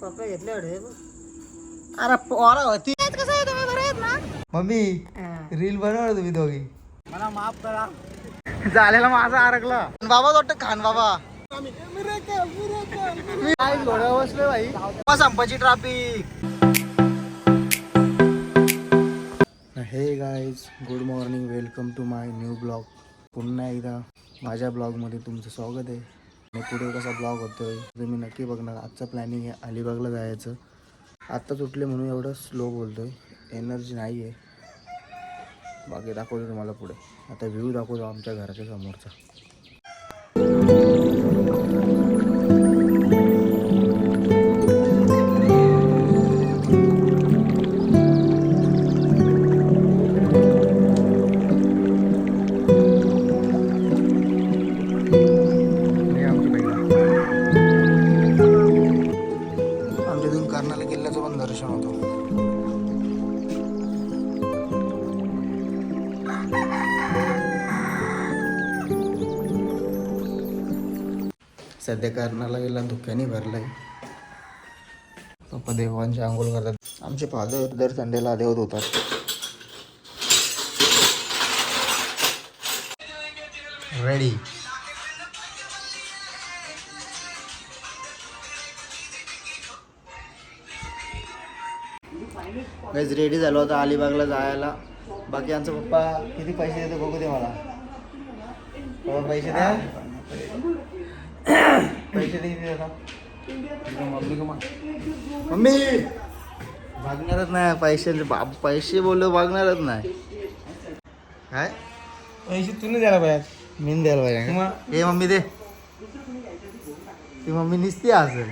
पप्पा घेतले अडे अरे पोरा होती. मम्मी रील बनवा तुम्ही दोघी. मला माफ करा. झालेला माझा अडकला बाबा वाटतं खान बाबा. मी काय घोड्या बसलोय भाई संपाची traffic hey guys good morning welcome to my new blog पुन्हा एकदा माझ्या ब्लॉगमध्ये तुमचं स्वागत आहे. आणि पुढे कसा ब्लॉग होतोय तुम्ही नक्की बघणार. आजचा प्लॅनिंग आहे अलिबागला जायचं. आत्ता तुटले म्हणून एवढं स्लो बोलतोय. एनर्जी नाही आहे बाकी दाखवतो तुम्हाला पुढे. आता व्ह्यू दाखवतो आमच्या घराच्या समोरचा. त्या कारणाला गेला धुक्याने भरलाय. पप्पा देवांची आंघोळ करतात. आमचे फादर दर संडेला देवत होतात रेडी गाईज रेडी झालो होता अलिबागला जायला. बाकी आमचा पप्पा किती पैसे देतो बघू दे मला. पैसे द्या. पैसे दे मम्मी! भागणारच नाही पैसे बाप पैसे बोललो भागणारच नाही. काय? पैसे तुम्ही द्यायला पाहिजे. मी द्यायला पाहिजे? ए मम्मी दे. ती मम्मी निसती असेल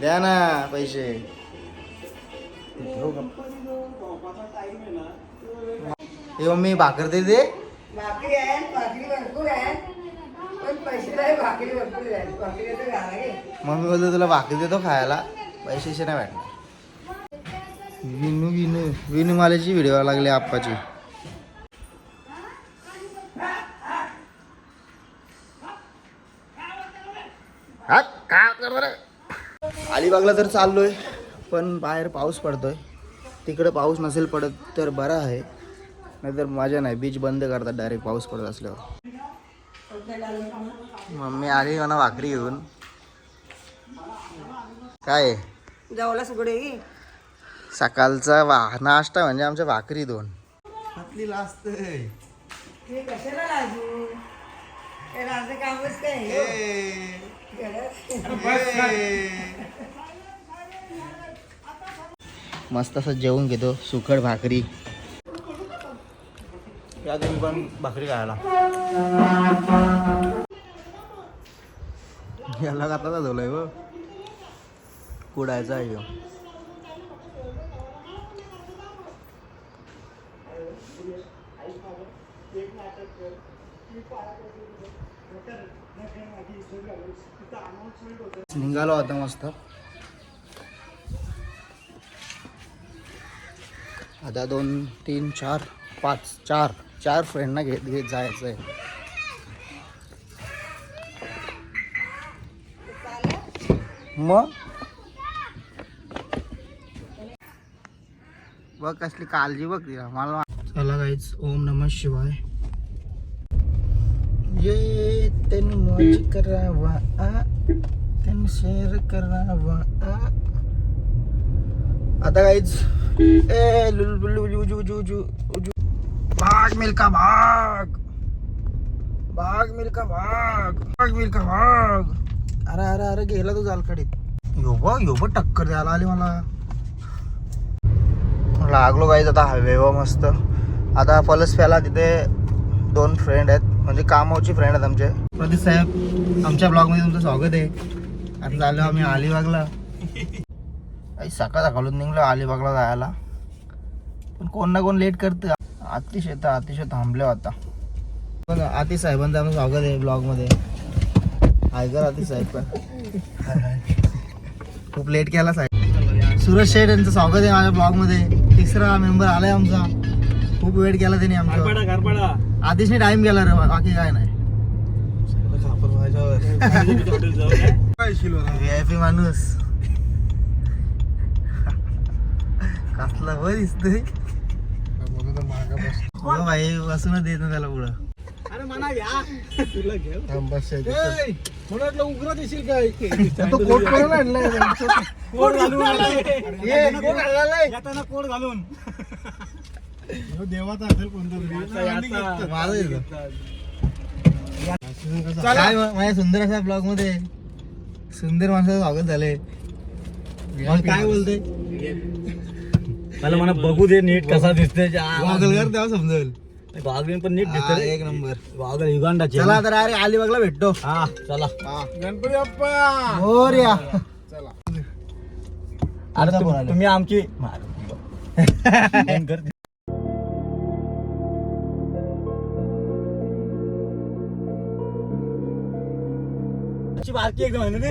द्या ना पैसे. ए मम्मी भाकर दे दे. भाकरी आहे भाकरी भरपूर आहे. पण पैसे नाही भाकरी भरपूर आहे भाकरी तर घालाय मम्मी बोलतो तुला भाकरी देतो खायला. पैसे नाही भेटणार. विनू विनू. विनू मालेची व्हिडिओ लागली आप्पाची. अलिबागला तर चाललोय पण बाहेर पाऊस पडतोय. तिकडे पाऊस नसेल पडत तर बरं आहे. नाहीतर मजा नाही. बीच बंद करतात डायरेक्ट पाऊस पडत असल्यावर. मम्मी आली म्हणा भाकरी घेऊन. काय? जाऊला सगळे सकाळचा वा नाश्ता म्हणजे आमच्या भाकरी दोन. आपली लास्ट ते कशाला लाजू ते लाजे कामच काय मस्त असं जेवून घेतो. सुकट भाकरी. या तुम्ही पण भाकरी खायला. याला घातला झालंय व कुडायचा आहे निघालो आता मस्त. आता दोन तीन चार पाच चार. चार फ्रेंडना घेत घेत जायचं आहे मग? बघ कसली काळजी बघ तिला. मला चला गाईच ओम नम शिवाय. ये तेन मौज करावा आ तेन शेअर करावा आ. आता काहीच ए लुलबुलु उजू उजू उजू उजू भाग मिल्का भाग? भाग मिल्का भाग? भाग मिल्का भाग? अरे अरे अरे गेला तू जालकडीत. यो बघ टक्कर द्यायला आली मला. लागलो काहीच आता हवे मस्त. आता फलस प्याला तिथे दोन फ्रेंड आहेत. म्हणजे कामावची फ्रेंड आहेत आमचे. प्रदीप साहेब आमच्या ब्लॉगमध्ये तुमचं स्वागत आहे. आता झालं आम्ही अलिबागला. सकाळ सकाळून निघलो अलिबागला जायला. पण कोण ना कोण लेट करतं. अतिशय तर अतिशय थांबले आता. पण आतिश साहेबांचं आमचं स्वागत आहे ब्लॉगमध्ये. ऐका आतिश साहेब पण. खूप लेट केला साहेब. सुरज शेठ यांचं स्वागत आहे माझ्या ब्लॉगमध्ये. तिसरा मेंबर आलाय आमचा. खूप वेट केला त्यांनी आमचा. आतिशने टाइम गेला रे बाकी काय नाही. माणूस. कसला वर दिसतोय. हो भाई देत ना त्याला पुढं. तो कोट करून आणलाय कोट घालून आलाय. ये. येताना कोट घालून. देवाचा असेल कोणता माझं. काय माझ्या सुंदर असा ब्लॉगमध्ये सुंदर माणसाचं स्वागत झालंय. काय बोलते मला म्हणा बघू दे नीट कसा दिसतोय. गॉगल कर तेव्हा समजेल. गॉगल पण नीट हा, दिसतोय एक नंबर. गॉगल युगांडाचे चला तर अरे अलिबागला भेटतो. हा चला. गणपती बाप्पा! मोर या. अरे तुम- आला? तुम्ही आमची बारकी एकदम आहे ना ती?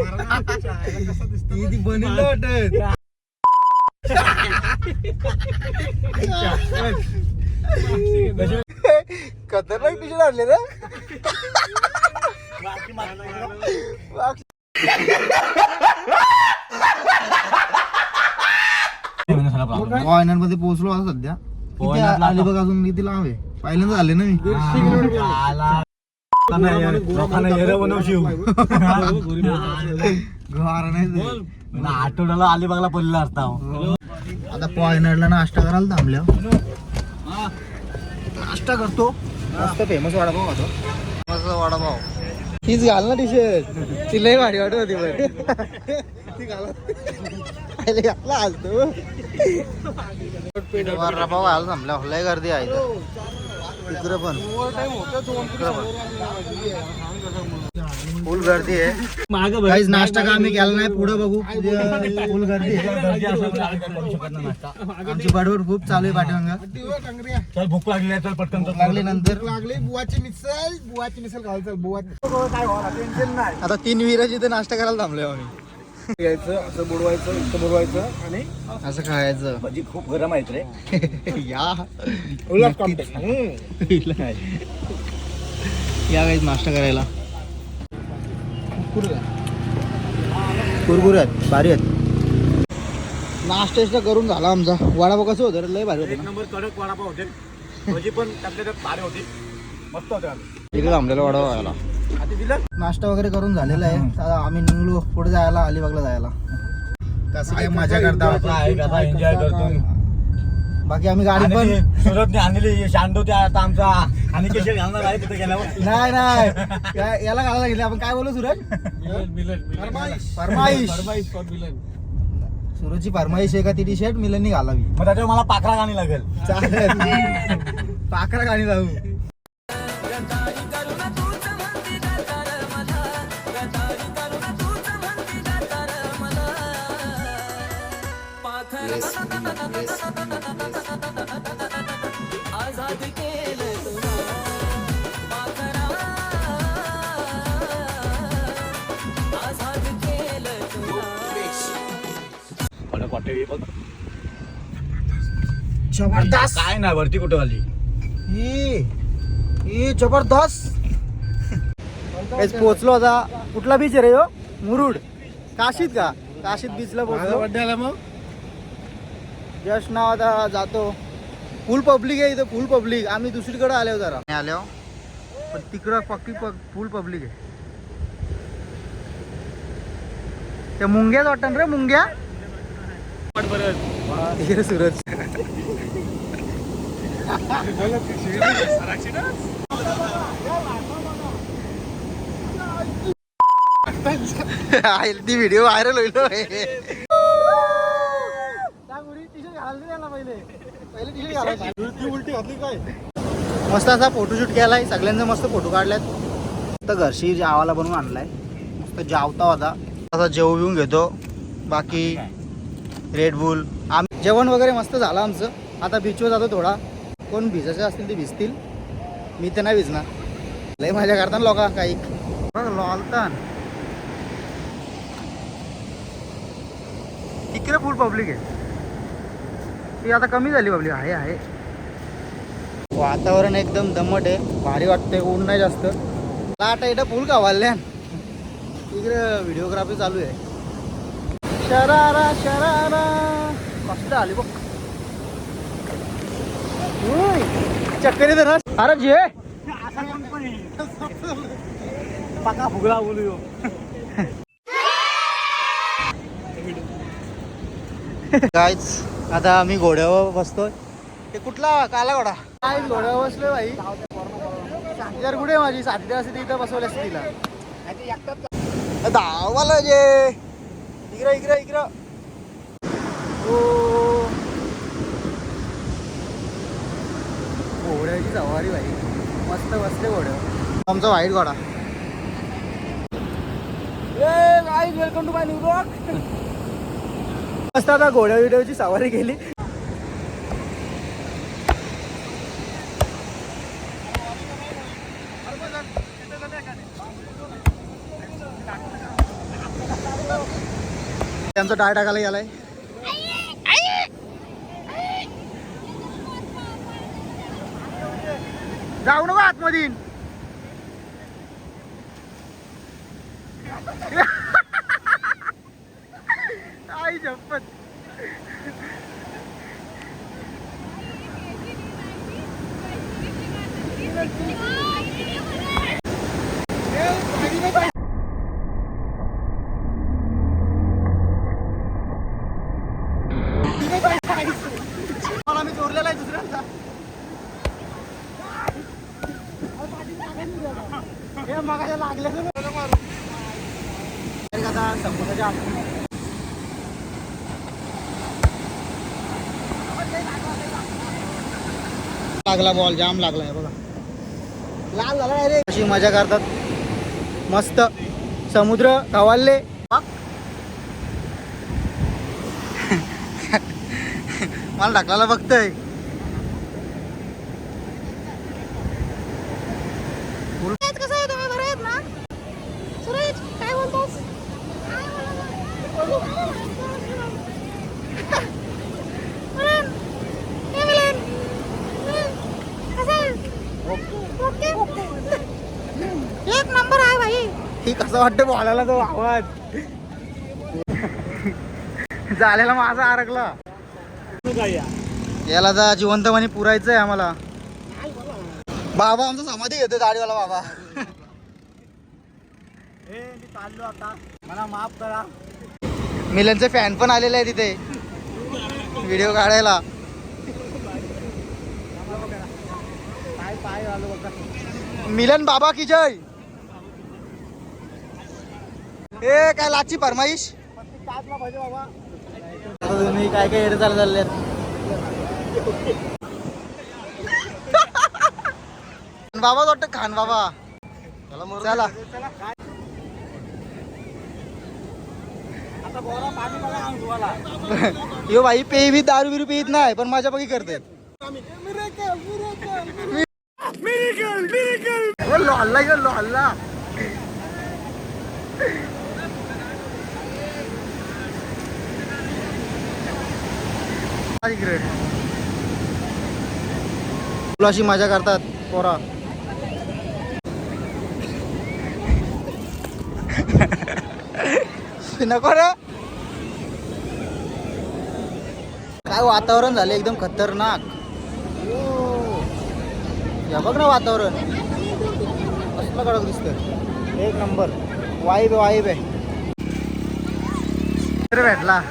ती बनवलं वाटत. खतरनाक टी शर्ट आणले ना. मध्ये पोहोचलो आता सध्या. आता- अलिबाग अजून किती लांब आहे? पहिल्यांदा आले ना मी. आला. घर नाही आठवड्याला अलिबागला पडलेला असता आता पॉयनडला नाश्ता करायला थांबल्या नाश्ता करतो. मस्त फेमस वडापाव खातो. मस्त वडापाव. हीच घाल ना टी शर्ट ती लय भारी वाटत होती पण. ती घाल. घातला आलतो वडापाव घाल थांबल्या लय गर्दी आहे. तिकडं पण. फुल गर्दी आहे. माग काहीच नाश्ता का आम्ही केला नाही पुढे बघू. फुल गर्दी आहे. आमची बडबड खूप चालू आहे पाठीमागं. चल भूक लागली आहे चल पटकन. लागली नंतर. लागली बुवाची मिसल बुवाची मिसल घाल चल बुवा आता तीन विराज इथे नाश्ता करायला थांबलोय आम्ही. यायचं असं बुडवायचं इथं बुडवायचं आणि असं खायचं. भजी खूप गरम आहेत रे या. उलट कॉम्प्लेक्स या काही नाश्ता करायला. कुरकुर आहेत भारी आहेत. नाश्ता करून झाला आमचा. वडापाव कसं होतं रे? लय भारी होतं एक ना. नंबर कडक वडापाव होते. भजी पण त्यातल्या त्यात भारी होती. मस्त होते इकडे थांबलेला वडापाव दिलं नाश्ता वगैरे करून झालेला आहे. आता आम्ही निघलो पुढे जायला अलिबागला जायला. कसं काय मजा करता आहे कसा एन्जॉय करतो. बाकी आम्ही गाडी पण सुरतने आणलेली शांतो त्या आता आमचा आणि कशी घालणार आहे तिथे गेल्यावर. नाही नाही. या- याला घालायला घेतले आपण काय बोलू सूरज? फरमाईश. सूरजची फरमाईश आहे का ती टी शर्ट मिलननी घालावी. मग त्याच्यावर मला पाखरा गाणी लागेल. पाखरा गाणी जाऊ वाटते हे बघ. जबरदस्त. काय नाही वरती कुठं आली? जबरदस्त. हेच पोहोचलो आता. कुठला बीच रे हो मुरुड. काशीत का? काशीत बीचला पोहोचलो. मग. जस्ट नाव आता जातो. फुल पब्लिक आहे इथं फुल पब्लिक आम्ही दुसरीकडे आलो जरा. आलो. पण तिकडं पक्की फुल पब्लिक आहे. त्या मुंग्याच वाटतं रे मुंग्या. इकडे सूरज. ती व्हिडिओ व्हायरल होईल मस्त असा फोटोशूट केलाय सगळ्यांचा मस्त फोटो काढलाय तर घरशी जावाला बनवून आणलाय. मस्त जावता होता असा जेव घेऊन घेतो. बाकी रेड आम जेवण वगैरे मस्त झालं आमचं. आता बीचवर जातो थोडा. कोण भिजायचे असतील ते भिजतील. मी तर नाही भिजणार. लय मजा करतात लोक काही. बघ लॉलतान. तिकडे फुल पब्लिक आहे. ती आता कमी झाली पब्लिक आहे आहे. वातावरण एकदम दमट आहे. भारी वाटतंय ऊन नाही जास्त. लाट इथं फुल का वाल्यान इकडे व्हिडिओग्राफी चालू आहे. शरारा शरारा. मस्त आली बघ. चक्कर ना अरे जे पाका फुगला बोलू. कायच आता आम्ही घोड्यावर बसतोय. ते कुठला? काला घोडा काय घोड्यावर बसलोय भाई. साथीदार कुठे माझी? साथीदार असते ती इथं बसवली असते तिला धावाला जे इकडं इकडं इकडं. घोड्याची सवारी भाई. मस्त बसले घोड्यावर आमचा व्हाईट घोडा. Welcome to my new blog मस्त आता घोड्या बिड्याची सवारी केली. त्यांचं टाय टाकायला गेलाय. जाऊ नको आतमधीन आई शपथ मला मी चोरलेला आहे दुसऱ्यांचा हे मगाच्या लागल्याचं ना मारू अरे आता समुद्राच्या आत- लागला बॉल जाम लागला आहे बघा. लाल झाला रे. अशी मजा करतात. मस्त. समुद्र कवालले. मला ढकलायला बघतंय कसं आहे तुम्ही बरे आहेत ना सुरेश काय बोलतोस मिलन, हे मिलन. हम्म, कसं आहे? ओके. एक नंबर आहे ही कसं वाटतं बोलायला तो आवाज? झालेला माझा या याला जिवंतपणे पुरायचं आहे आम्हाला. बाबा आमचा समाधी घेतो दाढीवाला बाबा. हे मी चाललो आता. मला माफ करा. मिलनचे फॅन पण आलेले आहे तिथे व्हिडिओ काढायला. मिलन बाबा की जय? ए काय लाची फरमाईश? तुम्ही काय काय एड चालू चालले बाबा वाटतं खान बाबा चला यो भाई पे बी दारू बिरू पित नाही पण माझ्या बघी करते हल्ला हल्ला. तुलाशी मजा करतात पोरा. नको रे. काय वातावरण झालं एकदम खतरनाक. या बघ ना वातावरण. असलं कडक दिसत एक नंबर. वाईब वाईब आहे. भेटला.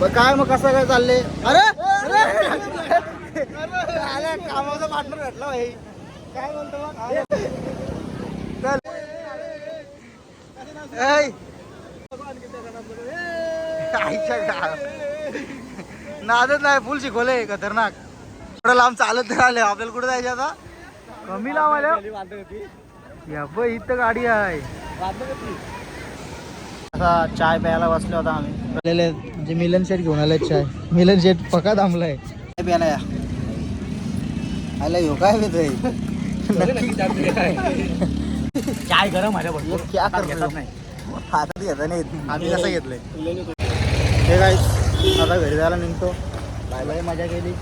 बरं, काय मग कसं काय चालले अरे अरे! कामाचा पार्टनर भेटला भाई. काय म्हणतो मग. नादच नाही फुल शिकवले खतरनाक. थोडं लांब चालत तर आले आपल्याला कुठे जायचं आता? कमी लांब आल्या. इथं गाडी आहे. आता चाय प्यायला बसलो होता आम्ही. आलेले म्हणजे मिलन शेट घेऊन आले चाय मिलन शेट पका थांबलाय. चाय या. आला यो काय काय गरम क्या कर रहे हो? हातात घेता नाही. आम्ही कसं घेतलंय? हे काय आता घरी जायला निघतो. बाय बाय मजा केली.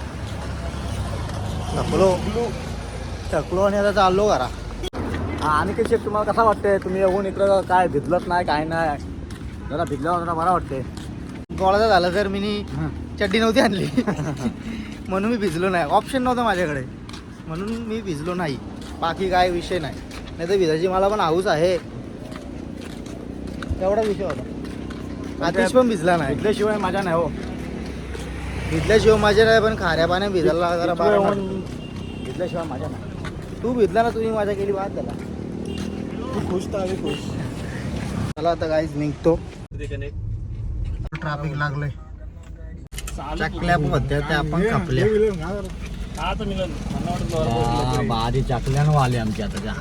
थकलो. थकलो आणि आता चाललो घरा. हा आणि काही शेत तुम्हाला कसा वाटतंय? तुम्ही येऊन इकडं काय भिजलत नाही काय नाही? जरा भिजल्यावर जरा बरा वाटते गोळाचा झाला तर मी चड्डी नव्हती आणली. म्हणून मी भिजलो नाही. ऑप्शन नव्हतं माझ्याकडे. म्हणून मी भिजलो नाही. बाकी काय विषय नाही. नाही तर भिजायची मला पण हाऊस आहे. तेवढा विषय होता. आतिश पण भिजला नाही. भिजल्याशिवाय माझ्या नाही हो. भिजल्याशिवाय माझ्या नाही पण खाऱ्या पाण्यात भिजायला जरा बरं. भिजल्याशिवाय माझ्या नाही. तू भिजला ना तुम्ही माझ्या केली बाद झाला. तू खुश तर आम्ही खुश. मला आता काहीच निघतो. ट्रॅफिक लागलंय. चकल्या होत्या त्या आपण कापल्या. बारी चाकल्यानं आली आमची आता त्या.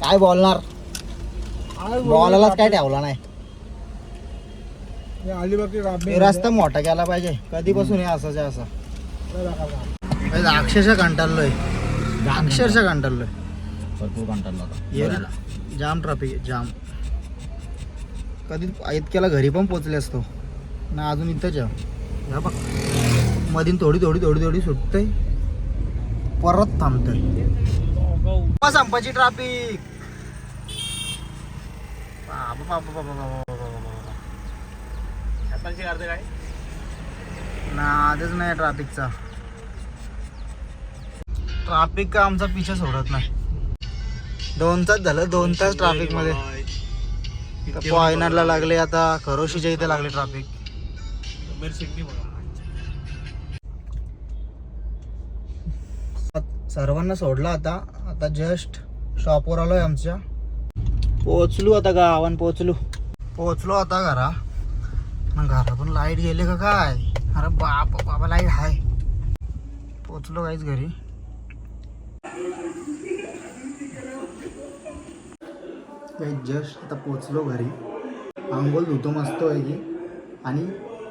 काय बोलणार? बॉलालाच काय ठेवला नाही. हे रस्ता मोठा केला पाहिजे. कधीपासून हे असाच असा. अक्षरशः कंटाळलोय. अक्षरशः कंटाळलोय. भरपूर कंटाळला जाम ट्रॅफिक आहे जाम. कधी इतक्याला घरी पण पोचले असतो. ना अजून इथंच आहे बघ. मधीन थोडी थोडी थोडी थोडी सुटतंय. परत थांबतंय. संपाची ट्रॅफिक ना आधीच नाही ट्रॅफिकचा ट्रॅफिक का आमचा पिछा सोडत नाही. दोन तास झालं दोन तास ट्रॅफिकमध्ये. पॉयनरला लागले आता खरोशीच्या इथे लागले ट्रॅफिक सर्वांना सोडला आता. आता जस्ट शॉपवर आलोय आमच्या. पोचलो आता गावान पोचलो पोचलो आता घरा. मग घरा पण लाइट गेले का काय? अरे बाप बाबा लाइट हाय. पोचलो काहीच घरी. काही जस्ट आता पोचलो घरी. आंघोळ धुतो मस्त पैकी. आणि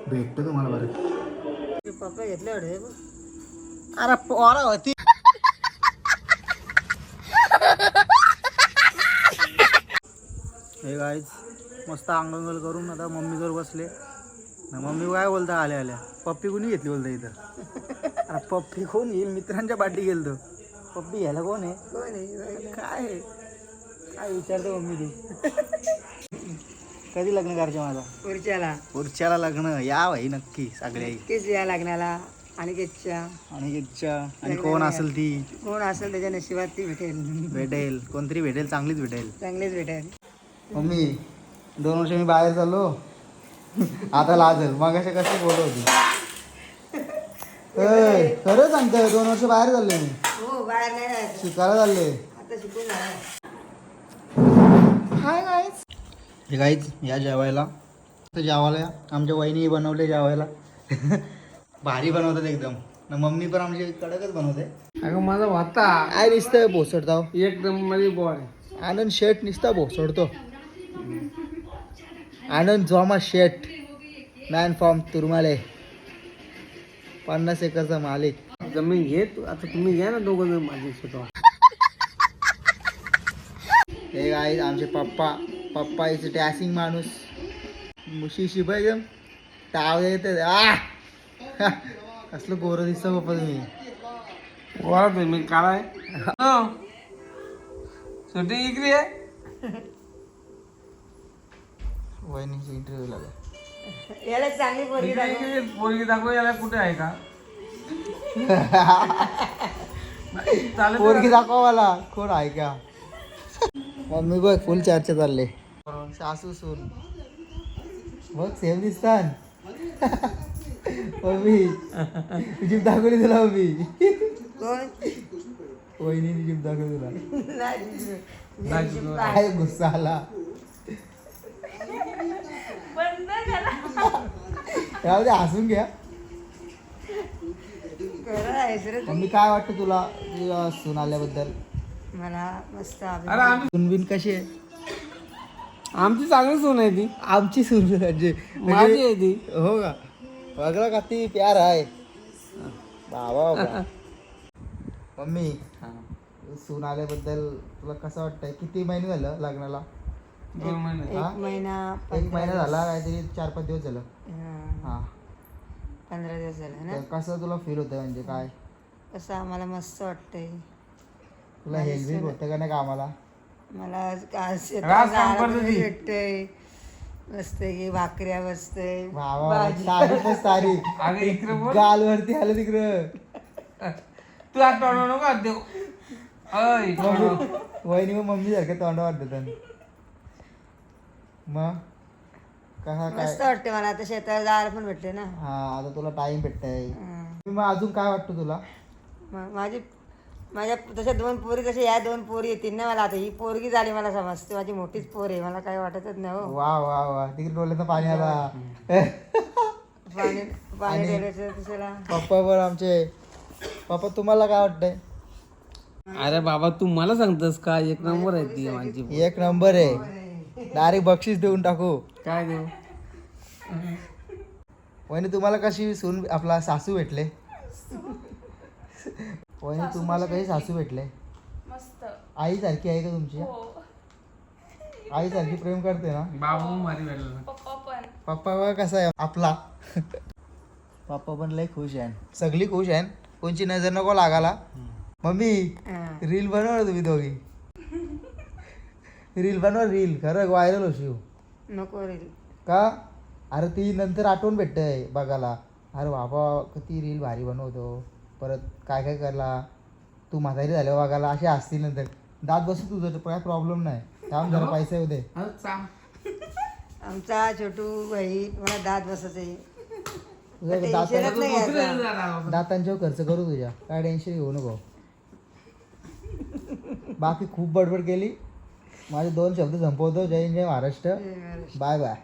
भेटतो तुम्हाला बरं पप्पा घेतले अडे अरे पोरा होती. हे गाईच मस्त आंघोळ करून आता मम्मी जवळ बसले. ना मम्मी काय बोलता आल्या आल्या. पप्पी कोणी घेतली बोलता इथं? अरे पप्पी कोण येईल? मित्रांच्या पाठी गेलतो. पप्पी घ्यायला कोण आहे? आहे आहे? काय विचारतो मम्मी ती? कधी लग्न करायचे माझा? पुढच्याला. पुढच्याला लग्न या भाई नक्की सगळे तेच या लग्नाला. आणि केच्या आणि इच्छा. आणि कोण असेल ती? कोण असेल त्याच्या नशिबात ती भेटेल. भेटेल. कोणतरी भेटेल चांगलीच भेटेल. चांगलीच भेटेल. मम्मी दोन वर्ष मी बाहेर चाललो. आता लाजल. मग असे कसे बोलत होती? ए, खरं सांगतोय दोन वर्ष बाहेर चालले मी. हो बाहेर नाही जायचं. शिकायला चालले आता शिकून हे काहीच या जेवायला. तर जेवायला. आमच्या वहिनी बनवले जेवायला. भारी बनवतात एकदम. न मम्मी पण आमची कडकच बनवते. अगं माझा वाता. काय दिसतंय भोसडता एकदम मध्ये बॉय आनंद शेट निसता भोसडतो. Anand Joma Shet man from Turmale. पन्नास एकरचा मालिक. जमीन घे तू. आता तुम्ही घ्या ना दोघं जण माझे स्वतः हे काय आमचे पप्पा. पप्पा इथे डॅसिंग माणूस. मुशी शिपाय एकदम टाव येते आ! कसलं गोरं दिसतं पप्पा तुम्ही. गोळा मी काळा आहे छोटी इकडे आहे? वहिनीची इंटरव्ह्यू लागला याला चांगली पोरगी दाखव. इकडे पोरगी दाखव याला कुठे आहे का? पोरगी दाखवा मला. कोण आहे का? मम्मी बघ फुल चर्चा चालले. सासू सून. बघ सेम दिसतात मम्मी जिम दाखवली तुला मम्मी. वहिनी जिम दाखवली तुला. नाही. काय गुस्सा आला. राहू दे हसून घ्या. मम्मी काय वाटतं तुला सून आल्याबद्दल? मला मस्त सूनबिन कशी आहे? आमची चांगली सून आहे ती. आमची सून म्हणजे माझी आहे ती. हो का? बघला का ती? प्यार आहे. बाबा बाबा. मम्मी सून आल्याबद्दल तुला कसं वाटतंय? किती महिने झालं लग्नाला? दोन महिने. हा? एक महिना एक महिना झाला काहीतरी चार पाच दिवस झालं. हा. हा. पंधरा दिवस झाले ना? तर कसं तुला फील होतं म्हणजे काय? असं आम्हाला मस्त वाटतंय. तुला हेल्पिंग होतं का नाही कामाला? मला आज आज जायला पण भेटतंय. मस्त की भाकऱ्या बसतंय भावा तारीफच तारीफ गालवरती आलं तिकडं. तू आता तोंड नको देऊ. अय मम्मी वहिनी मग मम्मी सारखं तोंड वाटत मग? कसा काय? मस्त वाटते मला. आता शेताला जायला पण भेटते ना. हा आता तुला टाइम भेटतंय. हं. मग अजून काय वाटतं तुला? मग माझी माझ्या तशा दोन पोरी तशा या दोन पोरी येतील ना मला. आता ही पोरगी झाली मला समजते माझी मोठीच पोर आहे. मला काही वाटतच नाही हो. वा वा वा. तिकडे डोळ्याचं पाणी आला. पाणी पाणी दुसऱ्याला. पप्पा पण आमचे. पप्पा तुम्हाला काय वाटतंय? अरे बाबा तू मला सांगतस का? एक नंबर आहे ती माझी एक नंबर आहे. डायरेक्ट बक्षीस देऊन टाकू. काय देऊ? वहिनी तुम्हाला कशी सून आपला सासू भेटले? वहिनी तुम्हाला कशी सासू भेटले? मस्त. आई सारखी आहे का तुमची? आई सारखी प्रेम करते ना? बाबू मारी वेळेला पप्पा पण. पप्पा बघा कसा आहे आपला. पप्पा पण लय खुश आहे. सगळी खुश आहे. कोणची नजर नको लागाला मम्मी हं. रील बनव ना तुम्ही दोघी. रील बनवा रील. खरं व्हायरल होशील. नको रे का? अरे ती नंतर आठवण भेटतंय बघायला. अरे बाबा किती रील भारी बनवतो. परत काय काय करला तू म्हातारी झाल्यावर बघायला असे असतील नंतर. दात बसू तुझं काय प्रॉब्लेम नाही. थांब जरा पैसे दे. आमचा छोटू भाई मला दात बसत आहे तुझं दात टेन्शनच नाही घ्यायचं. दातांच्यावर खर्च करू तुझ्या. काय टेन्शन घेऊ नको. बाकी खूप बडबड केली. माझे दोन शब्द संपवतो. जय हिंद जय महाराष्ट्र. Bye bye